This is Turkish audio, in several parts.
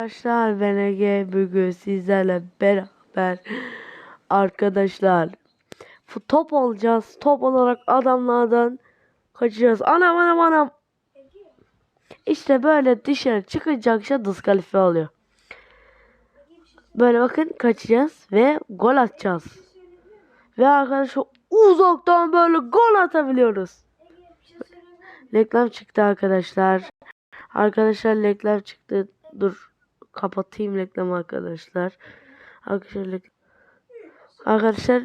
Arkadaşlar ben Ege bugün sizlerle beraber arkadaşlar top olacağız. Top olarak adamlardan kaçacağız. Anam anam anam. İşte böyle dışarı çıkacakça diskalifiye oluyor. Böyle bakın kaçacağız ve gol atacağız. Ve arkadaşlar uzaktan böyle gol atabiliyoruz. Reklam çıktı arkadaşlar. Arkadaşlar reklam çıktı. Dur kapatayım reklamı arkadaşlar. Arkadaşlar Arkadaşlar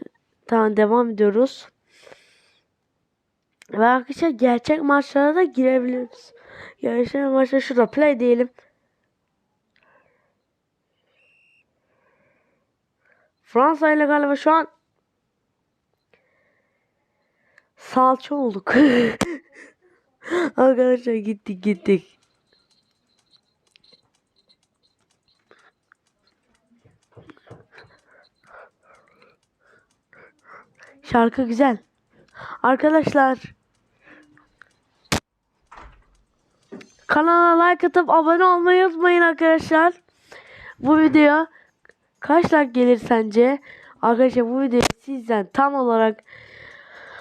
tamam devam ediyoruz. Ve arkadaşlar gerçek maçlara da girebiliriz. Gerçek maçlar şurada play diyelim. Fransa ile galiba şu an salça olduk. Arkadaşlar gittik gittik. Şarkı güzel. Arkadaşlar kanala like atıp abone olmayı unutmayın arkadaşlar. Bu video kaç like gelir sence? Arkadaşlar bu videoyu sizden tam olarak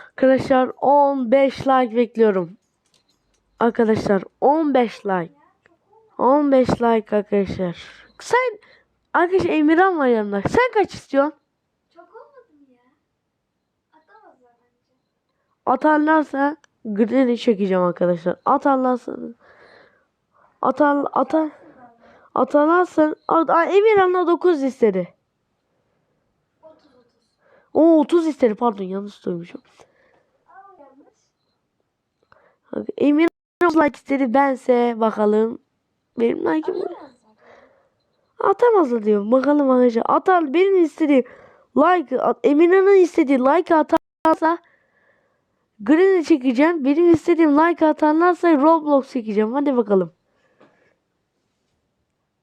arkadaşlar 15 like bekliyorum. Arkadaşlar 15 like. 15 like arkadaşlar. Sen arkadaşlar Emirhan var yanımda. Sen kaç istiyorsun? Çok olmadı mı ya? Atamazlar bence. Atarlarsa Gren'i çekeceğim arkadaşlar. Atarlarsa atar atar atarlarsa Aa, Emirhan'la 9 istedi. 30 30. O 30 istedi pardon yanlış duymuşum. Emirhan like istedi bense bakalım. Benim Atamazlar. atamazlar diyor. Bakalım arkadaşlar. Atar benim istediğim like at, Emirhan'ın istediği like atarsa Gren'i çekeceğim. Benim istediğim like atarlarsa Roblox çekeceğim. Hadi bakalım.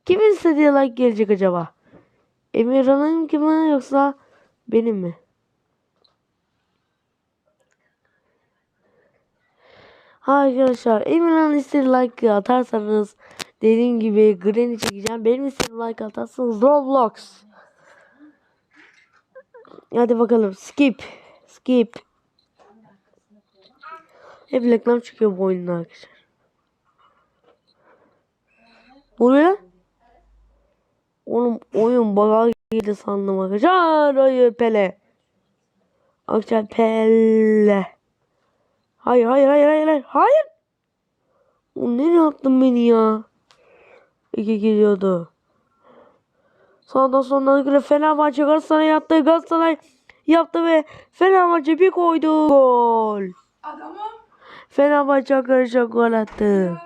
Kimin istediği like gelecek acaba? Emirhan'ın kimi yoksa benim mi? Arkadaşlar Emirhan'ın istediği like atarsanız dediğim gibi Granny çekeceğim. Benim istediğim like atarsanız Roblox. Hadi bakalım skip. Skip. Hep reklam çıkıyor bu oyunda arkadaşlar. Buraya Oğlum oyun baga girdi sandım arkadaşlar. Hayır Pele. Arkadaşlar Pele. Hayır hayır hayır hayır hayır. Hayır. O nereye attın beni ya? İki geliyordu. Sağdan sonuna göre Fenerbahçe Galatasaray yaptı. Galatasaray yaptı ve Fenerbahçe bir koydu. Gol. Adamım. Fenerbahçe arkadaşlar gol attı.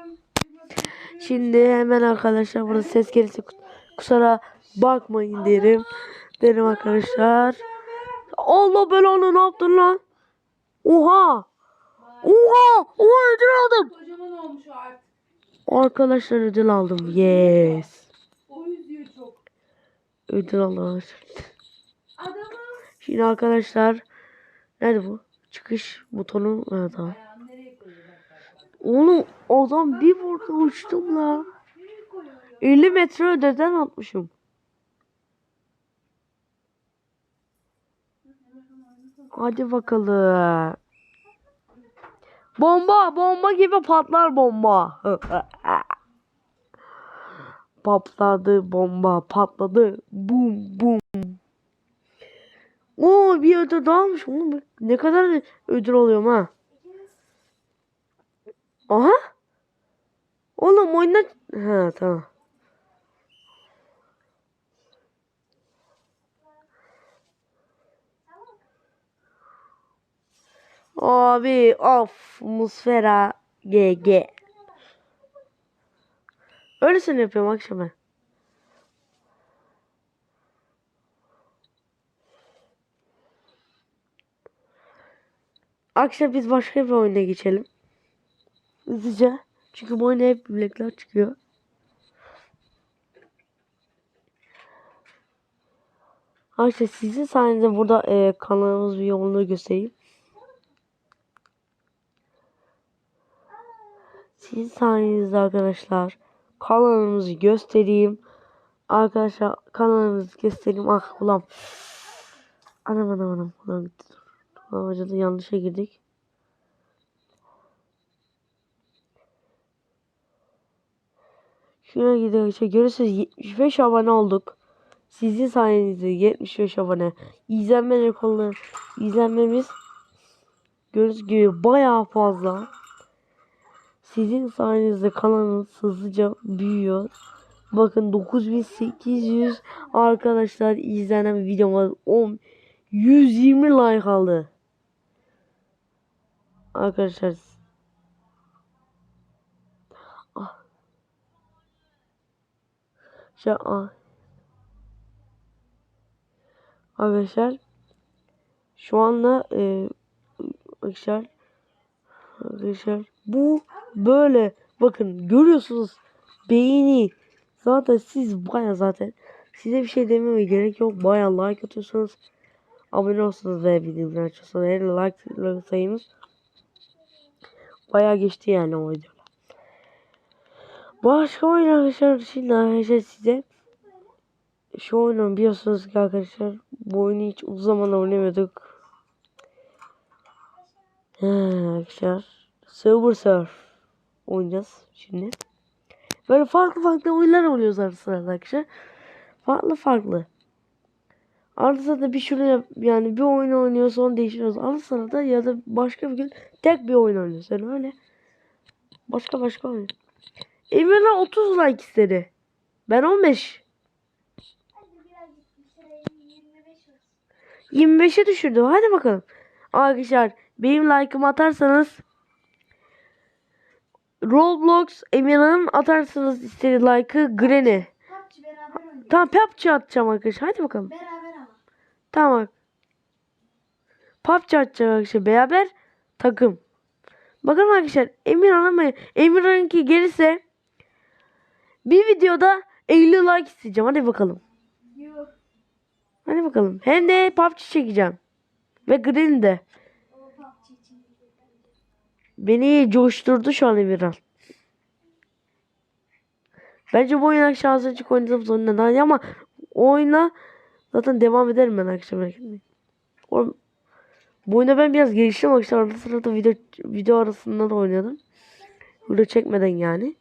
Şimdi hemen arkadaşlar burada ses gelirse kus- kusura bakmayın derim. Derim arkadaşlar. Allah belanı ne yaptın lan? Oha. Oha. Oha ödül aldım. Arkadaşlar ödül aldım. Yes. Ödül aldım. Şimdi arkadaşlar. Nerede bu? Çıkış butonu. Evet tamam. Oğlum adam bir vurdu uçtum la. 50 metre öteden atmışım. Hadi bakalım. Bomba, bomba gibi patlar bomba. Patladı bomba, patladı. Bum bum. Oo bir ödül almış. Ne kadar ödül oluyorum ha. Aha. Oğlum oyunda... Ha tamam. Abi of Musfera GG. Öylesine yapıyorum akşam ben. Akşam biz başka bir oyuna geçelim. Hızlıca. Çünkü bu oyuna hep bilekler çıkıyor. Arkadaşlar sizin sayenizde burada e, kanalımız bir yolunu göstereyim. Sizin sayenizde arkadaşlar kanalımızı göstereyim. Arkadaşlar kanalımızı göstereyim. Ah ulan. Anam anam anam. Ulan gitti. Ulan yanlışa girdik. Şuna gidiyor. İşte görürsünüz 75 abone olduk. Sizin sayenizde 75 abone. İzlenme rekorları. izlenmemiz gördüğünüz gibi bayağı fazla. Sizin sayenizde kanalımız hızlıca büyüyor. Bakın 9800 arkadaşlar izlenen videoma 10 120 like aldı. Arkadaşlar ah. Şu ah. Arkadaşlar şu anda e, arkadaşlar arkadaşlar bu böyle bakın görüyorsunuz beğeni. Zaten siz baya zaten size bir şey dememe gerek yok. Baya like atıyorsunuz abone olsanız ve videoları açıyorsanız her like sayınız baya geçti yani o videolar başka oyun arkadaşlar şimdi arkadaşlar size şu oyunu biliyorsunuz ki arkadaşlar bu oyunu hiç uzun zaman oynamıyorduk He, arkadaşlar Silver Surf oynayacağız şimdi. Böyle farklı farklı oyunlar oynuyoruz arada sırada arkadaşlar. Farklı farklı. Arada sırada bir şunu yani bir oyun oynuyoruz sonra değiştiriyoruz. Arada sırada ya da başka bir gün tek bir oyun oynuyoruz. Yani öyle. Başka başka oyun. Emir'e 30 like istedi. Ben 15. Hadi biraz gitmişler. 25 olsun. 25'e düşürdü. Hadi bakalım. Arkadaşlar benim like'ımı atarsanız Roblox Emirhan'ın atarsanız istediği like'ı Granny. Tamam PUBG atacağım arkadaşlar. Hadi bakalım. Beraber ama. Tamam. PUBG atacağım arkadaşlar. Beraber takım. Bakalım arkadaşlar Emirhan'a mı? Emirhan'ınki gelirse bir videoda 50 like isteyeceğim. Hadi bakalım. Yok. Hadi bakalım. Hem de PUBG çekeceğim. Ve Green de. Beni coşturdu şu an Emirhan. Bence bu oyun akşam az önce oynadığım sonunda daha ama oyuna zaten devam ederim ben akşam merak bu oyunda ben biraz geliştim arkadaşlar. Arada sırada video, video arasında da oynadım. Video çekmeden yani.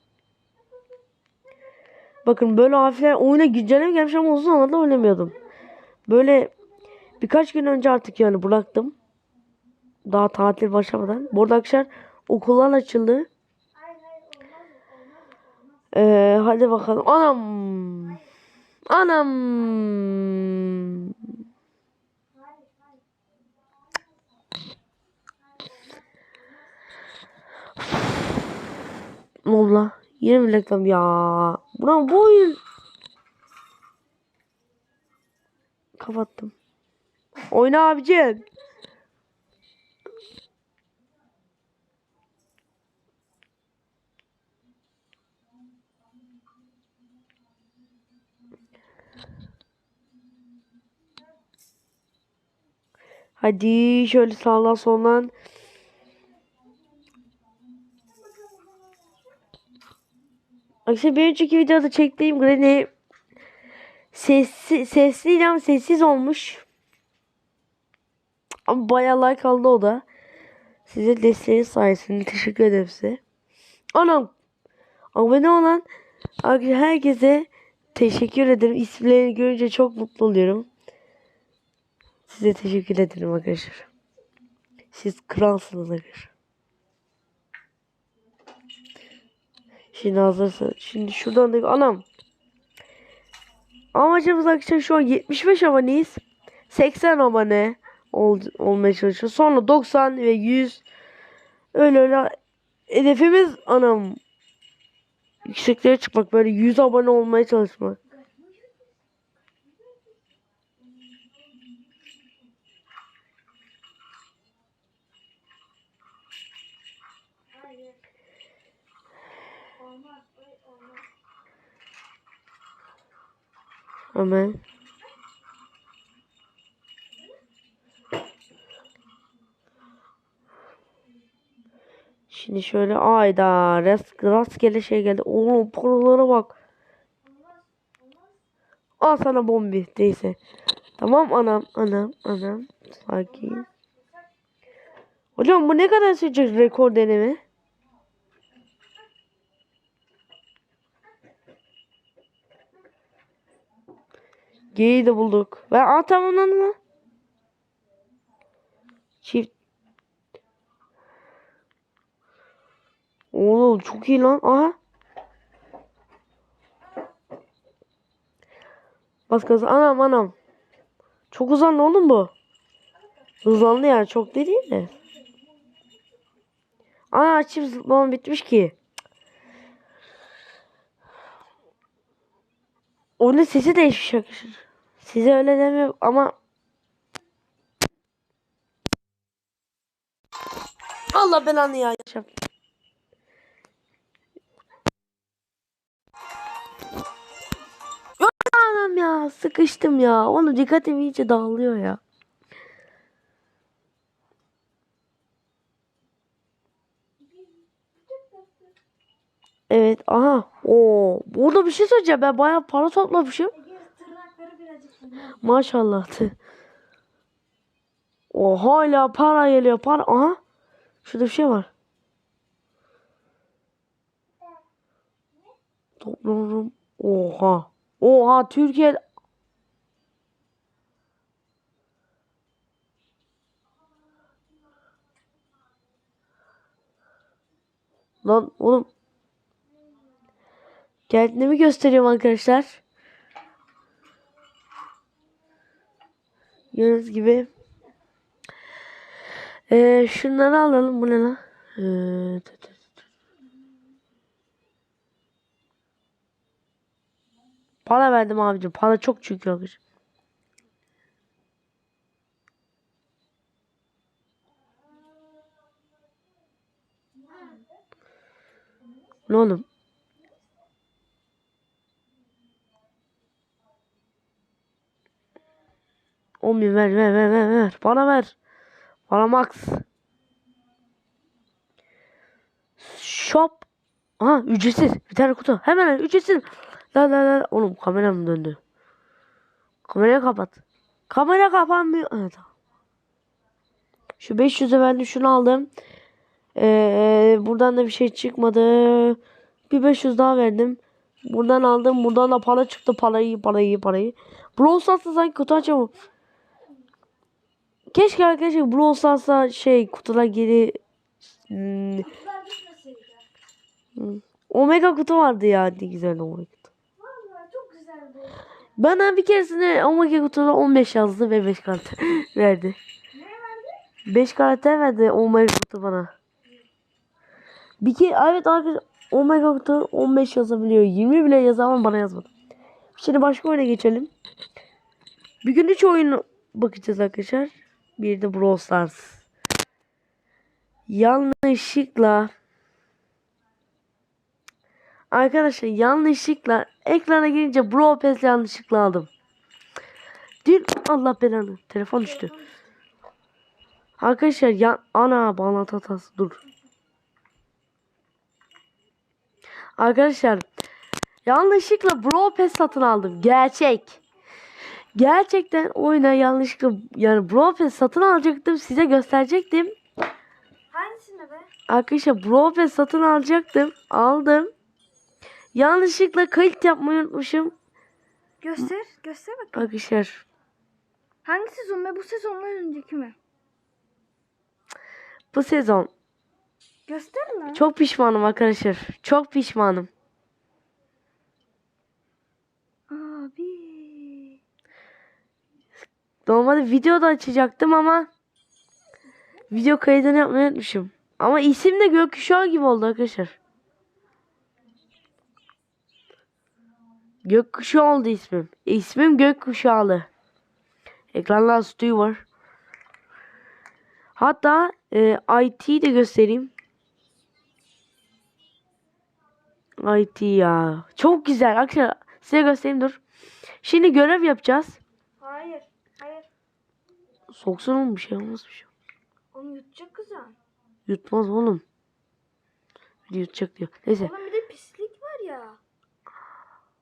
Bakın böyle hafifler oyuna güncelleme gelmiş ama uzun zamandır oynamıyordum. Böyle birkaç gün önce artık yani bıraktım. Daha tatil başlamadan. Bu arada arkadaşlar okullar açıldı. Ee, hadi bakalım. Anam. Anam. Ne oldu lan? Yine mi ya? Buna bu oyun. Kapattım. Oyna abicim. Hadi şöyle sağdan soldan. Arkadaşlar bir önceki videoda çektiğim Granny sesli, sesli ama sessiz olmuş. Ama bayağı like aldı o da. Size desteğiniz sayesinde teşekkür ederim size. Anam. Abone olan herkese teşekkür ederim. İsimlerini görünce çok mutlu oluyorum. Size teşekkür ederim arkadaşlar. Siz kralsınız arkadaşlar. Şimdi hazırsa. Şimdi şuradan da anam. Amacımız arkadaşlar şu an 75 aboneyiz. 80 abone ol, olmaya çalışıyoruz. Sonra 90 ve 100 öyle öyle hedefimiz anam yükseklere çıkmak böyle 100 abone olmaya çalışmak. Hemen. Şimdi şöyle ayda rast, rastgele şey geldi. Oğlum paralara bak. Al sana bombi. Neyse. Tamam anam anam anam. Sakin. Hocam bu ne kadar sürecek rekor deneme? G'yi de bulduk. Ve aa tamamlandı mı? Çift. Oğlum çok iyi lan. Aha. Bas gaza. Anam anam. Çok uzandı oğlum bu. Hızlandı yani çok değil de. Ana çift zıplama bitmiş ki. Onun sesi değişmiş arkadaşlar. Size öyle demiyorum ama Allah belanı ya. Yaşam. Yok anam ya sıkıştım ya. Onu dikkatim iyice dağılıyor ya. Evet aha. Oo, burada bir şey söyleyeceğim. Ben bayağı para toplamışım. Ege tırnakları birazcık fena. Maşallah. O hala para geliyor para. Aha. Şurada bir şey var. Topluyorum. Oha. Oha Türkiye Lan oğlum. Kendimi gösteriyorum arkadaşlar. Gördüğünüz gibi. Ee, şunları alalım. Bu ne lan? Ee. Para verdim abicim. Para çok çünkü abicim. Ne oğlum? On bin ver ver ver ver ver. Bana ver. Bana max. Shop. Aha ücretsiz. Bir tane kutu. Hemen ücretsiz. La la la. Oğlum kameram döndü. Kamerayı kapat. Kamera kapanmıyor. Evet. Şu 500'e verdim şunu aldım. Ee, buradan da bir şey çıkmadı. Bir 500 daha verdim. Buradan aldım. Buradan da para çıktı. Parayı parayı parayı. Brawl Stars'ta sanki kutu açamam. Keşke arkadaşlar Brawl Stars'ta şey kutular geri hmm. Omega kutu vardı ya. Ne güzel Omega kutu. Bana bir keresinde Omega kutuda 15 yazdı ve 5 kart verdi. Ne verdi? 5 karakter verdi Omega kutu bana. Bir ke evet abi Omega kutu 15 yazabiliyor. 20 bile yazar ama bana yazmadı. Şimdi başka oyuna geçelim. Bir gün 3 oyun bakacağız arkadaşlar. Bir de Brawl Stars. Yanlışlıkla Arkadaşlar yanlışlıkla ekrana girince Brawl Pass yanlışlıkla aldım. Dün Allah belanı telefon düştü. Arkadaşlar ya ana bağlantı hatası dur. Arkadaşlar yanlışlıkla Brawl Pass satın aldım. Gerçek. Gerçekten oyuna yanlışlıkla yani Brawl satın alacaktım. Size gösterecektim. Hangisinde be? Arkadaşlar Brawl satın alacaktım. Aldım. Yanlışlıkla kayıt yapmayı unutmuşum. Göster. Göster bak. Arkadaşlar Hangi sezon be? Bu sezondan önceki mi? bu sezon Göster lan. çok pişmanım arkadaşlar. Çok pişmanım. Abi. Normalde video da açacaktım ama video kaydını yapmayı unutmuşum. Ama isim de gökkuşağı gibi oldu arkadaşlar. Gökkuşağı oldu ismim. İsmim gökkuşağlı. Ekranda Stu var. Hatta e, IT'yi de göstereyim. IT ya. Çok güzel. Arkadaşlar size göstereyim dur. Şimdi görev yapacağız. Soksun oğlum bir şey olmaz bir şey. Onu yutacak kızım. Yutmaz oğlum. Bir Yutacak diyor. Neyse. Onun bir de pislik var ya.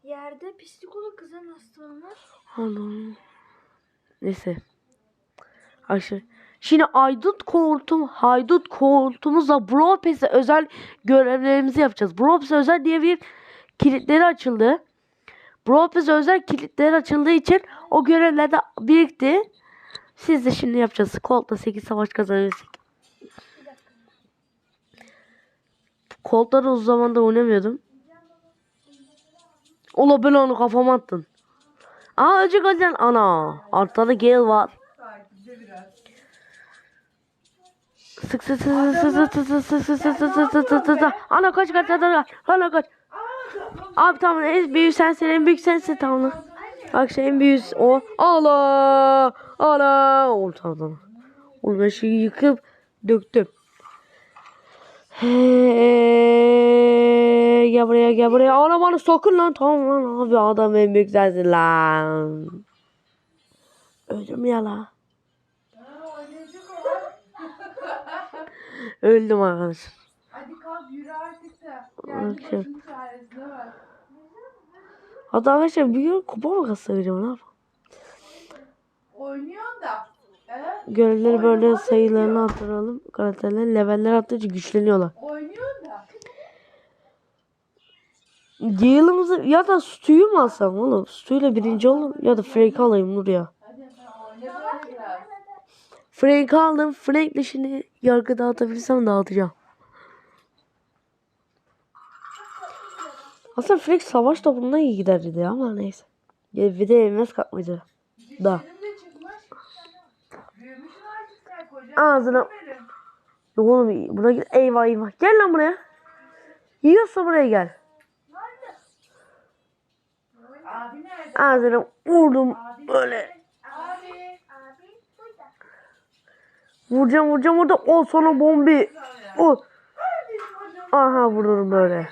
Yerde pislik olur kızın hastalığı var. Anam. Neyse. Ayşe. Şimdi Aydut koltuğum, Haydut koltuğumuzla Bropes'e özel görevlerimizi yapacağız. Bropes'e özel diye bir kilitleri açıldı. Bropes'e özel kilitleri açıldığı için o görevler de birikti. Siz de şimdi yapacağız. Colt'la 8 savaş kazanırsak. Colt'ları uzun zamandır oynamıyordum. Ola ben onu kafama attın. Aa ölecek öleceksin. Ana. Arkada Gale var. Sık sık sık sık sık sık sık sık sık sık sık sık sık sık. Ana kaç kaç kaç kaç. Ana kaç. Abi tamam en büyük sensin en büyük sensin tamam lan. Bak şey en o. Allah. Allah. Tamam. Oğlum ben şeyi yıkıp döktüm. Hey, gel buraya gel buraya. Ana bana sokun lan. Tamam lan abi adam en büyük sensin lan. Öldüm ya la. Öldüm arkadaşlar. Hadi kalk yürü artık da. Çaresine bak. Hatta arkadaşlar bir gün kupa mı kasayacağım ne yapayım? Oynuyorsun da. He? Görevleri böyle sayılarını arttıralım. Karakterlerin leveller arttıkça güçleniyorlar. Oynuyorsun da. Yığılımızı ya da Stu'yu mu alsam oğlum? Stu'yla birinci olalım ya da Frank'i alayım Nur ya. Frank'i aldım. Frank'le şimdi yargı dağıtabilirsem dağıtacağım. Aslında Frank savaş topunda iyi giderdi ya ama neyse. Bir de evmez kalkmayacak. Da. Ağzına-. Yok oğlum buna git. Eyvah eyvah. Gel lan buraya. Yiyorsa buraya gel. Ağzına vurdum. Böyle. Vuracağım vuracağım vuracağım. O sonra bombi. O. Aha vururum böyle.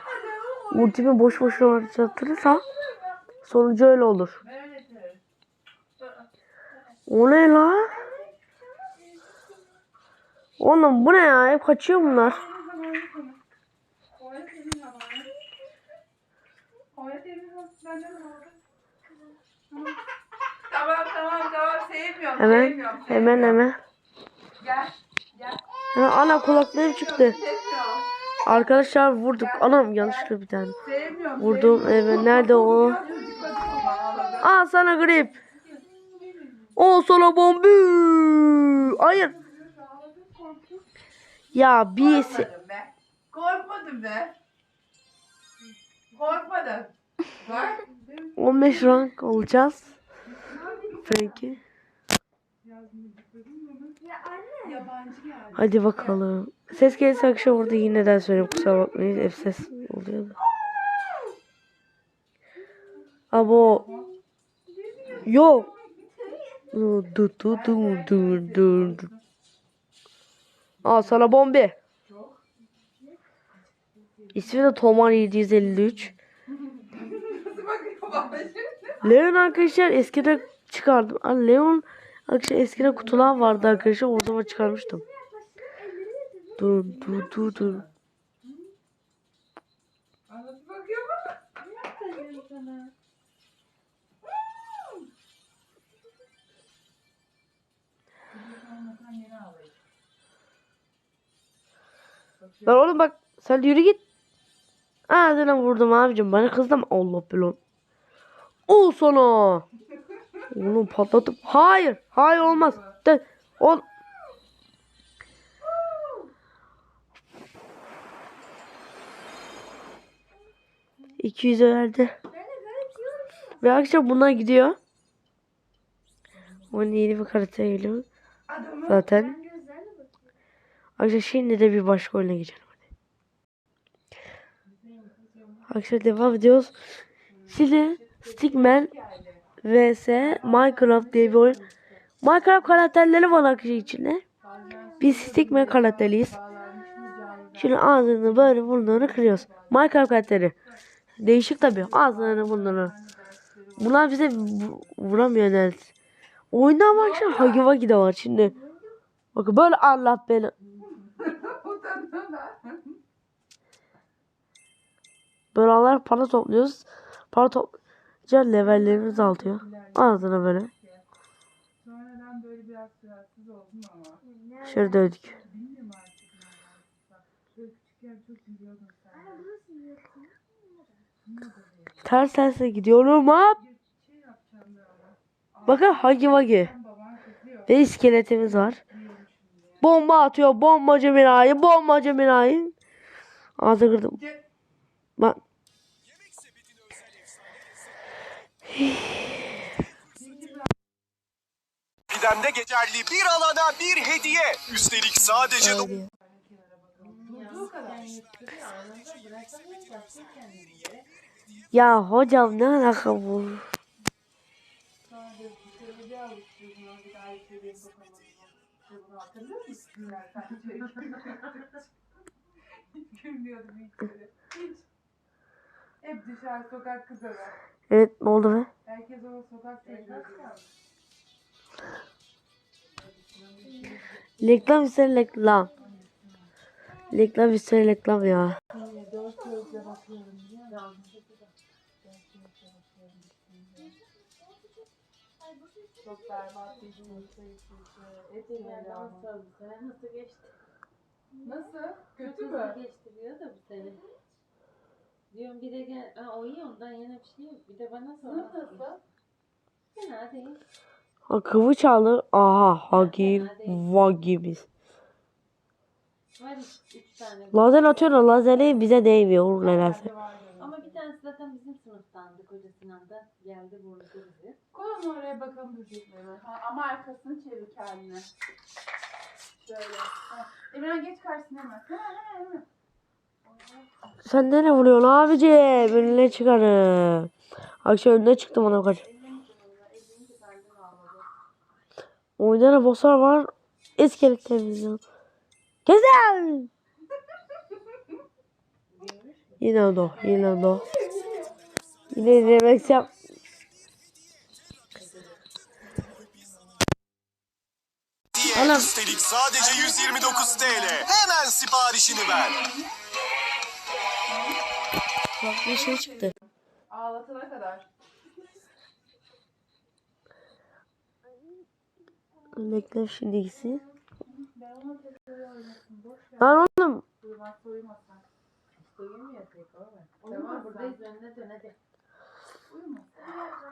Ultimi boş boşuna harcatırsa sonucu öyle olur. O ne la? Oğlum bu ne ya? Hep kaçıyor bunlar. Tamam tamam tamam sevmiyorum Hemen sevmiyorum. hemen hemen. Gel gel. Ha, ana kulaklığım çıktı. Arkadaşlar vurduk. Anam yanlışlıkla bir tane. Vurdum. Evet nerede o? Aa sana grip. O sana bombi. Hayır. Ya bir Korkmadım be. Korkmadım. Bak. 15 rank olacağız. Peki. Hadi bakalım. Ses gelirse akşam orada yine de söyleyeyim kusura bakmayın. Hep ses oluyor da. Abo. Yok. Dur dur dur dur dur dur. Al sana bombi. İsmi de Tomar 753. Nasıl bakıyor bana şimdi? Leon arkadaşlar eskiden çıkardım. Leon arkadaşlar eskiden kutular vardı arkadaşlar. O zaman çıkarmıştım. Dur dur dur dur. Lan oğlum bak sen yürü git. Aa lan vurdum abicim bana kızdım. Allah belanı. Ol sana. Oğlum patlatıp. Hayır. Hayır olmaz. De, ol. İki yüz verdi. Ve akşam bunlar gidiyor. Onun yeni bir karakter geliyor. Zaten. Arkadaşlar şimdi de bir başka oyuna geçelim. Hadi. Arkadaşlar devam ediyoruz. Şimdi Stickman vs Minecraft diye bir oyun. Minecraft karakterleri var arkadaşlar içinde. Biz Stickman karakteriyiz. Şimdi ağzını böyle burnunu kırıyoruz. Minecraft karakteri. Değişik tabi. Ağzını bunları. Bunlar bize vuramıyor neredeyse. Oyundan bak şimdi Hagi Vagi de var şimdi. Bakın böyle Allah beni. böyle Allah para topluyoruz. Para toplayınca levellerimiz artıyor. Ağzına böyle. Şöyle dövdük. Ters terse gidiyorum hop. Bakın hagi vagi. Ve iskeletimiz var. Bomba atıyor. Bombacı binayı. Bombacı binayı. Ağzı kırdım. Bak. Pidemde geçerli bir alana bir hediye. Üstelik sadece Hadi. Ya hocam ne alaka bu? Hep dışarı sokak kızları. Evet ne oldu be? Herkes o sokak çocuğu. Reklam üstüne reklam. Reklam üstüne reklam ya. Dört gözle bakıyorum Çok berbat bir gün. Ama. Nasıl bu sene nasıl geçti? Nasıl? Kötü Çok mü? hızlı geçti diyor da bu sene. Diyorum bir de gel, ha, o iyi ondan yana bir şey yok. Bir de bana sor. Sınıf nasıl. Fena değil. Ha, kıvıç alır. Aha hagi vagimiz. Var üç, üç tane. Lazer atıyor lazeri bize değmiyor nedense. Ama bir tanesi zaten bizim sınıftandı. Koca Sinan'da geldi vurdu bizi. Onu oraya bakalım böcekleri. Ha, ama arkasını çevir kendine. Şöyle. Ha. Geç karşısına hemen. Hemen hemen hemen. Sen nereye vuruyorsun abici? Önüne çıkarım. Akşam önüne çıktım ona kaç. Da bosslar var. İskelet temizliyor. Güzel. Yine o. Yine o. Yine demek yap. Anam. Üstelik sadece 129 TL. Hemen siparişini ver. Bak bir şey çıktı. Ağlatana kadar. Bekle. Boş ver. Lan oğlum.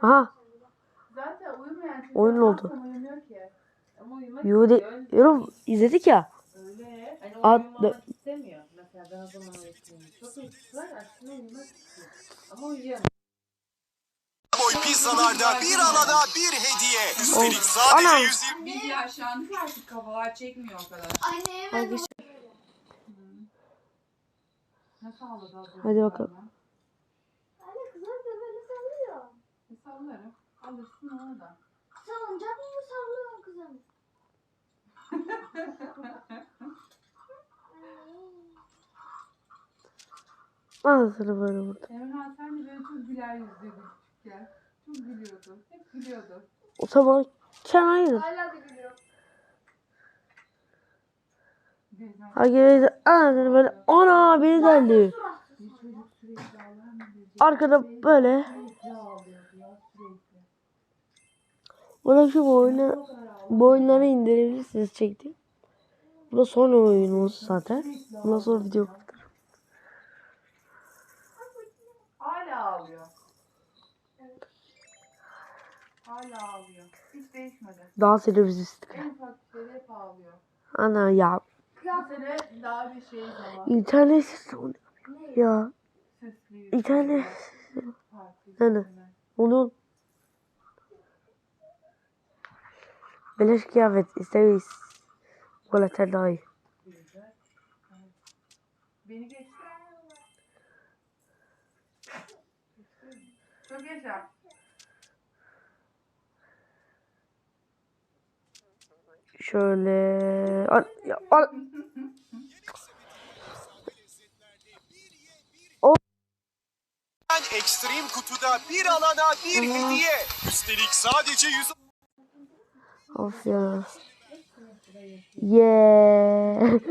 Aha. Zaten uyumayan Oyun oldu. uyumuyor ki. İstiyor. yorum izledik ya. Öyle. Hani At- uyumamak istemiyor. Mesela ben o zaman. Çok uykusu var aslında uyumak istiyor. Ama uyuyamıyor. Boy pizzalarda bir alana bir hediye. Üstelik sadece Anam. 120 Biz yaşlandık artık kafalar çekmiyor o kadar. Anne hemen Hadi, Nasıl ağladı az önce Hadi bakalım. bana? Anne kızlar da böyle sallıyor. Bir sallarım. Alırsın onu da. Salıncak mı sallıyorsun kızım? Ağzını böyle vurdu. Emrah sen de böyle çok güler yüzlüydün küçükken. Çok gülüyordun. Hep gülüyordun. O zaman kenaydı. Hala da gülüyor. Beyza ağzını böyle. Ana beni diyecek. Arkada böyle. Bırak şu oyunu. Bu oyunları indirebilirsiniz çektim. Bu da son oyunumuz zaten. Bundan sonra video Hala ağlıyor. Hala ağlıyor. Hiç değişmedi. En ufak şeyde hep ağlıyor. Ana ya. Sene daha bir şey zaman. İnternet ya. Süslü. İnternet Farklı Yani. yüzüne. Beleş kıyafet istemeyiz. Kolater daha iyi. Beni. Çok yaşa. Şöyle. Al, al. ekstrem kutuda bir alana bir hediye. Üstelik sadece 100 Of ya. Yeah.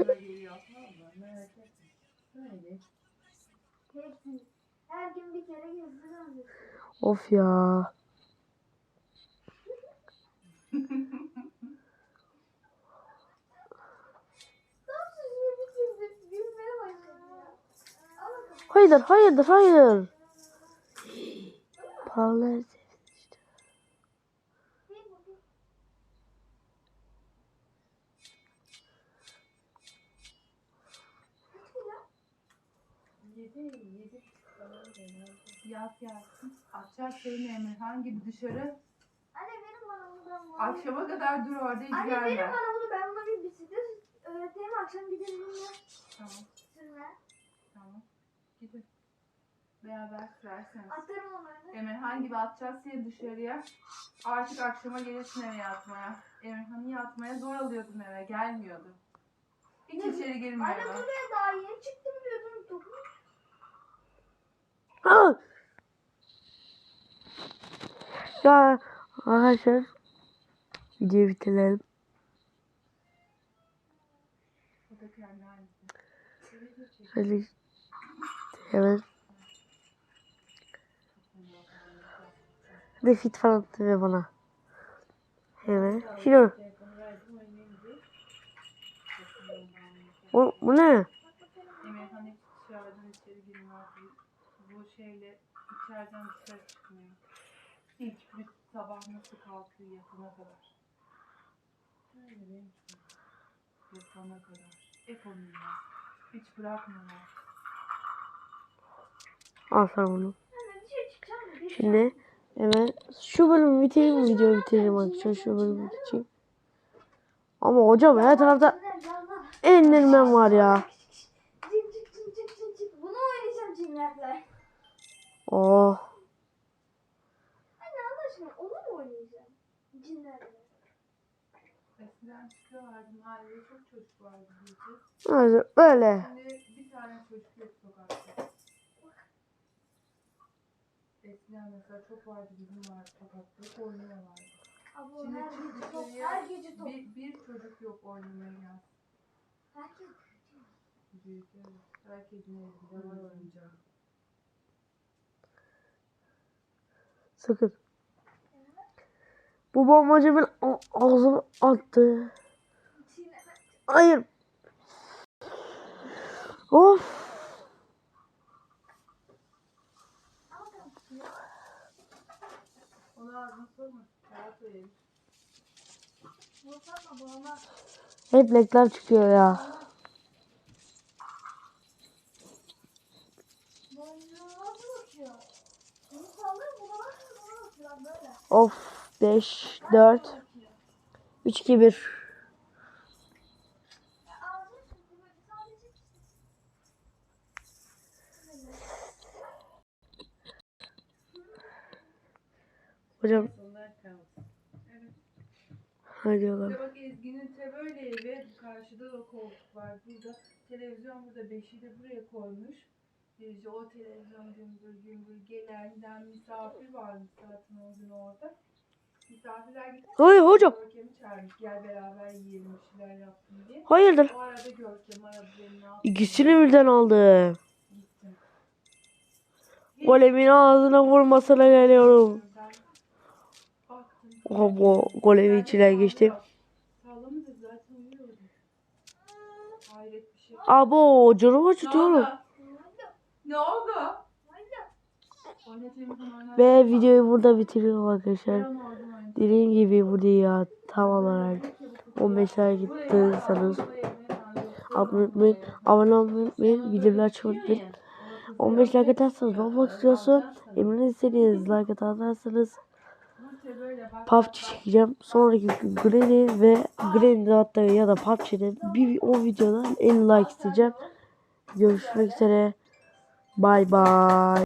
Of ya. Hayırdır hayırdır hayır. Paralar Değil bu, değil. Kaç kilo? Yedi, yedi falan Yat yatsın. Açacak senin Emirhan gibi dışarı. Anne verin bana bunu ben bunu. Akşama kadar dur orada hiç Anne verin gelme. bana bunu ben buna bir bisiklet öğreteyim akşam gidelim ya. Tamam Sürme. tamam. Gidin. Beraber sürerseniz. Atarım onları. Emirhan gibi atacağız seni dışarıya. Artık akşama gelirsin eve yatmaya. Emirhan'ı yatmaya zor alıyordun eve. Gelmiyordu. Hiç Ne- içeri girmiyordu. Anne buraya daha yeni çıktım diyordun topu. Ya arkadaşlar videoyu bitirelim. Hadi hemen bir fit falan attı bana. Hemen. Diye. O, bu ne? Girmiyor. Bu şeyle içeriden dışarı çıkmıyor. Hiç bir sabah nasıl kalkıyor yatana kadar. Öyle benim için. Yatana kadar. Hep onunla. Hiç bırakmıyorlar. Al dışarı çıkacağım mı? Bir Şimdi hemen şu bölümü bitireyim videoyu bitireyim arkadaşlar şu bölümü bitireyim. Ama hocam her tarafta endirmen var ya. Cin Eskiden çıkıyorlardı mahallede çok çocuk vardı bizde. Hadi öyle. Şimdi bir tane çocuk yok sokakta. Eskiden mesela çok vardı bizim var sokakta oynuyorlardı. Abo Şimdi her gece top. Her gece top. Bir, bir çocuk yok oynamaya gel. Herkes evet. Herkesin evinde var oyuncağı. Sakın. Bu bombacı bir ağzını attı. Hayır. Of. Hep reklam çıkıyor ya. Of. 5, 4, Bakıyor. 3, 2, 1. Ya ağzını sıkıyor böyle sadece. Hocam hadi oğlum. Bak Ezgi'nin böyle evi karşıda da koltuk var. Burada televizyon burada beşiği de buraya koymuş. İşte o televizyon gümbür gümbür gelenden misafir varmış zaten o gün orada. Misafirler gitmiş. Hayır hocam. Görkem'i çağırmış gel beraber yiyelim bir şeyler yaptım diye. Hayırdır? O arada Görkem aradı beni ne yaptın? İkisini birden aldı. Gittim. Golemin ağzına vurmasına geliyorum. Oha bu golemi içinden geçtim. Zaten. Hayret bir şey. Abo canım Ne acıtıyorum. oldu? Ne oldu? Emirhan oynat. Ve videoyu burada bitiriyorum arkadaşlar. Dediğim gibi bu ya tam olarak 15 like gittiysanız abone olmayı, abone olmayı unutmayın. Videoları açmayı unutmayın. 15 like atarsanız olmak istiyorsun. Eminim istediğiniz like atarsanız PUBG çekeceğim. Sonraki Granny ve Granny'de hatta ya da PUBG'de bir o videoda 50 like isteyeceğim. Görüşmek üzere. Bye bye.